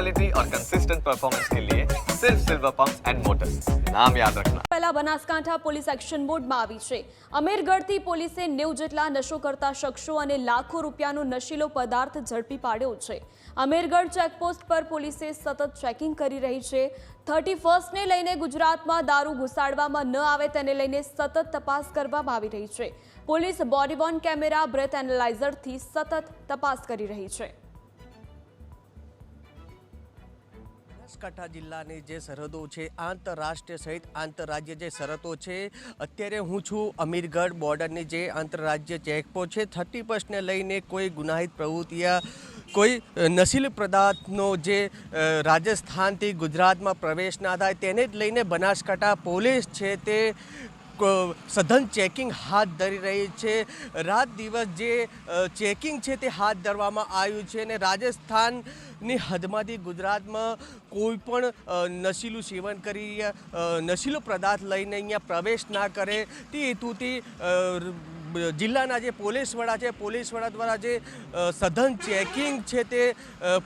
Quality और consistent performance के लिए सिर्फ सिल्वर पंप एंड मोटर्स नाम याद रखना પહેલા બનાસકાંઠા પોલીસ એક્શન મોડમાં આવી છે અમીરગઢથી પોલીસે નેવ જેટલા નશો કરતા શખ્સો અને લાખો રૂપિયાનો નશીલો પદાર્થ ઝડપી પાડ્યો છે અમીરગઢ ચેકપોસ્ટ પર પોલીસે સતત ચેકિંગ કરી રહી છે થર્ટી ફર્સ્ટને લઈને ગુજરાતમાં દારૂ ઘુસાડવામાં ન આવે તેને લઈને સતત તપાસ કરવામાં આવી રહી છે પોલીસ બોડીવોર્ન કેમેરા બ્રેથ એનાલાઇઝરથી સતત તપાસ કરી રહી છે બનાસકાંઠા જિલ્લાની જે સરહદો છે, આંતરરાષ્ટ્રીય સહિત આંતરરાજ્ય જે સરહદો છે, અત્યારે હું છું અમીરગઢ બોર્ડરની જે આંતરરાજ્ય ચેકપોસ્ટ છે. થર્ટી ફર્સ્ટને લઈને કોઈ ગુનાહિત પ્રવૃત્તિ કોઈ નશીલ પદાર્થનો જે રાજસ્થાનથી ગુજરાતમાં પ્રવેશ ના થાય તેને જ લઈને બનાસકાંઠા પોલીસ છે તે સઘન ચેકિંગ હાથ ધરી રહી છે. રાત દિવસ જે ચેકિંગ છે તે હાથ ધરવામાં આવ્યું છે અને રાજસ્થાનની હદમાંથી ગુજરાતમાં કોઈ પણ નશીલું સેવન કરી નશીલો પદાર્થ લઈને અહીંયા પ્રવેશ ના કરે. તે હેતુથી જિલ્લાના જે પોલીસ વડા છે, પોલીસ વડા દ્વારા જે સઘન ચેકિંગ છે તે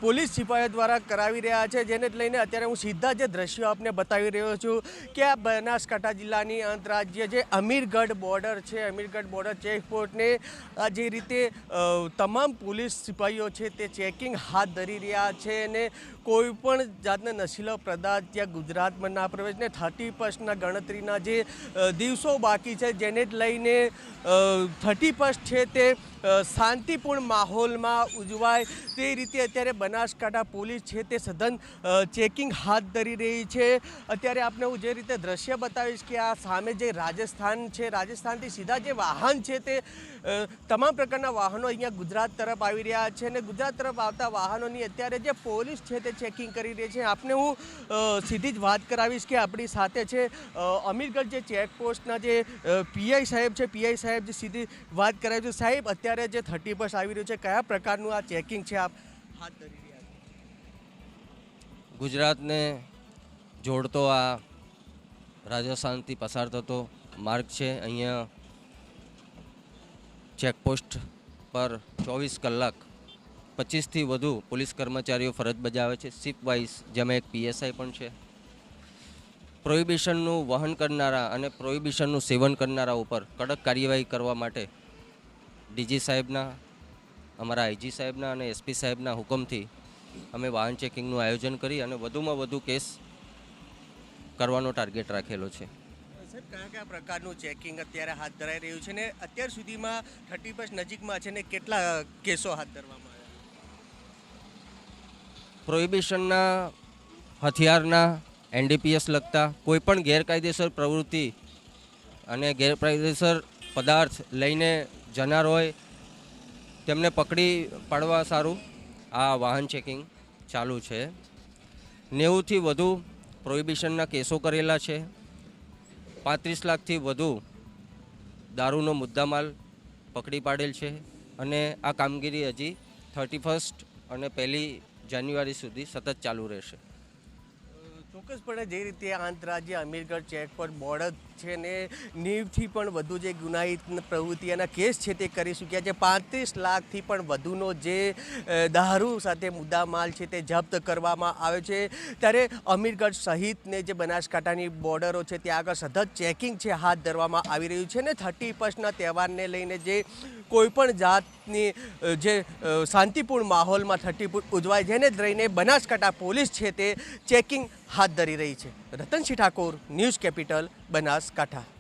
પોલીસ સિપાહીઓ દ્વારા કરાવી રહ્યા છે, જેને લઈને અત્યારે હું સીધા જે દ્રશ્યો આપને બતાવી રહ્યો છું કે આ બનાસકાંઠા જિલ્લાની આંતરરાજ્ય જે અમીરગઢ બોર્ડર છે, અમીરગઢ બોર્ડર ચેકપોસ્ટને આ જે રીતે તમામ પોલીસ સિપાહીઓ છે તે ચેકિંગ હાથ ધરી રહ્યા છે અને કોઈ પણ જાતના નશીલા પદાર્થ ત્યાં ગુજરાતમાં ના પ્રવેશ ને થર્ટી ફર્સ્ટના ગણતરીના જે દિવસો બાકી છે, જેને લઈને થર્ટી ફર્સ્ટ છે તે શાંતિપૂર્ણ માહોલમાં ઉજવાય. તે રીતે અત્યારે બનાસકાંઠા પોલીસ છે તે સઘન ચેકિંગ હાથ ધરી રહી છે. અત્યારે આપણે હું જે રીતે દ્રશ્ય બતાવીશ કે આ સામે જે રાજસ્થાન છે, રાજસ્થાનથી સીધા જે વાહન છે તે તમામ પ્રકારના વાહનો અહીંયા ગુજરાત તરફ આવી રહ્યા છે અને ગુજરાત તરફ આવતા વાહનોની અત્યારે જે પોલીસ છે તે ચેકિંગ કરી રહી છે. આપને હું સીધી જ વાત કરાવીશ કે આપણી સાથે છે અમીરગઢ જે ચેકપોસ્ટના જે પીઆઈ સાહેબ છે, પીઆઈ સાહેબ જે સીધી વાત કરાવી છું. સાહેબ, અત્યારે જે થર્ટી બસ આવી રહ્યું છે, કયા પ્રકારનું આ ચેકિંગ છે આપ હાથ ધરી રહ્યા ગુજરાતને જોડતો આ રાજસ્થાનથી પસાર થતો માર્ગ છે. અહીંયા ચેકપોસ્ટ પર ચોવીસ કલાક પચીસથી વધુ પોલીસ કર્મચારીઓ ફરજ બજાવે છે. શિપ વાઇઝ જેમાં એક પીએસઆઈ પણ છે. પ્રોહિબિશનનું વહન કરનારા અને પ્રોહિબિશનનું સેવન કરનારા ઉપર કડક કાર્યવાહી કરવા માટે ડીજી સાહેબના અમારા આઈજી સાહેબના અને એસપી સાહેબના હુકમથી અમે વાહન ચેકિંગનું આયોજન કરી અને વધુમાં વધુ કેસ કરવાનો ટાર્ગેટ રાખેલો છે. સાહેબ કયા કયા પ્રકારનું ચેકિંગ અત્યારે હાથ ધરાઈ રહ્યું છે ને અત્યાર સુધીમાં થર્ટી બસ નજીકમાં છે ને કેટલા કેસો હાથ ધરવામાં આવ્યા? પ્રોહિબિશનના હથિયારના એનડીપીએસ લગતા કોઈપણ ગેરકાયદેસર પ્રવૃત્તિ અને ગેરકાયદેસર પદાર્થ લઈને જનાર હોય, તેમને પકડી પાડવા સારું. આ વાહન ચેકિંગ ચાલુ છે. નેવુંથી વધુ પ્રોહિબિશનના કેસો કરેલા છે. પાંત્રીસ લાખથી વધુ દારૂનો મુદ્દામાલ પકડી પાડેલ છે અને આ કામગીરી હજી થર્ટી ફર્સ્ટ અને પહેલી જાન્યુઆરી સુધી સતત ચાલુ રહેશે. ચોક્કસપણે જે રીતે આંતરરાજ્ય અમીરગઢ ચેકપોસ્ટ બોર્ડર છે ને નીવથી પણ વધુ જે ગુનાહિત પ્રવૃત્તિ અને કેસ છે તે કરી ચૂક્યા છે. પાંત્રીસ લાખથી પણ વધુનો જે દારૂ સાથે મુદ્દામાલ છે તે જપ્ત કરવામાં આવ્યો છે. ત્યારે અમીરગઢ સહિતને જે બનાસકાંઠાની બોર્ડરો છે ત્યાં આગળ સતત ચેકિંગ છે હાથ ધરવામાં આવી રહ્યું છે ને થર્ટી ફર્સ્ટના તહેવારને લઈને જે કોઈપણ જાતની જે શાંતિપૂર્ણ માહોલમાં થર્ટી ફૂટ ઉજવાય જેને લઈને બનાસકાંઠા પોલીસ છે તે ચેકિંગ હાથ ધરી રહી છે. Ratansinh Thakor, news capital Banaskantha.